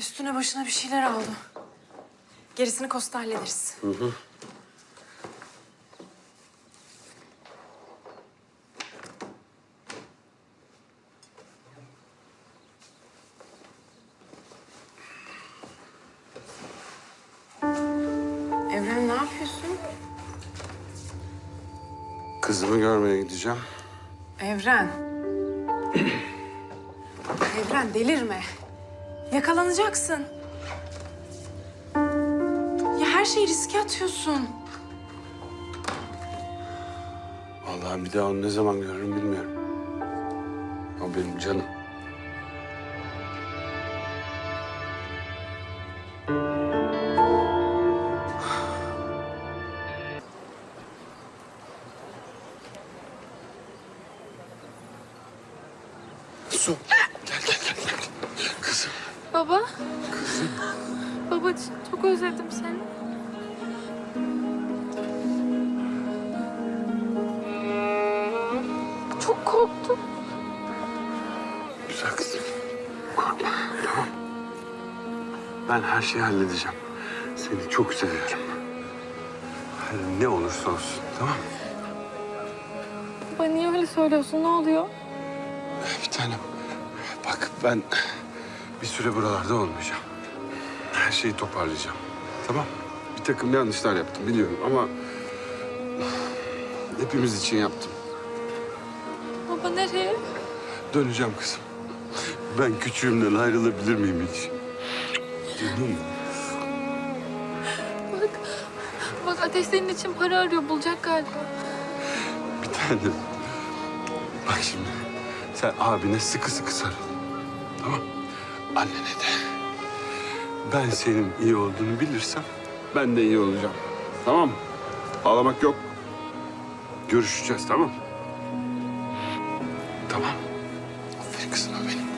Üstüne başına bir şeyler aldı. Gerisini Kosta hallederiz. Evren ne yapıyorsun? Kızımı görmeye gideceğim. Evren. Evren delirme. Yakalanacaksın. Ya her şeyi riske atıyorsun. Vallahi bir daha onu ne zaman görürüm bilmiyorum. O benim canım. Su. Kızım. Baba. Baba çok özledim seni. Çok korktum. Güzel kızım. Korkma tamam. Ben her şeyi halledeceğim. Seni çok seviyorum. Her ne olursa olsun tamam mı? Baba niye öyle söylüyorsun? Ne oluyor? Bir tanem. Bak ben bir süre buralarda olmayacağım. Her şeyi toparlayacağım. Tamam. Bir takım yanlışlar yaptım biliyorum ama... Hepimiz için yaptım. Baba nereye? Döneceğim kızım. Ben küçüğümden ayrılabilir miyim hiç? Canım. Bak. Bak Ateş senin için para arıyor. Bulacak galiba. Bir tanem. Bak şimdi. Sen abine sıkı sıkı sarıl. Tamam annene de. Ben senin iyi olduğunu bilirsem ben de iyi olacağım. Tamam mı? Ağlamak yok. Görüşeceğiz tamam mı? Tamam. Aferin kızım benim.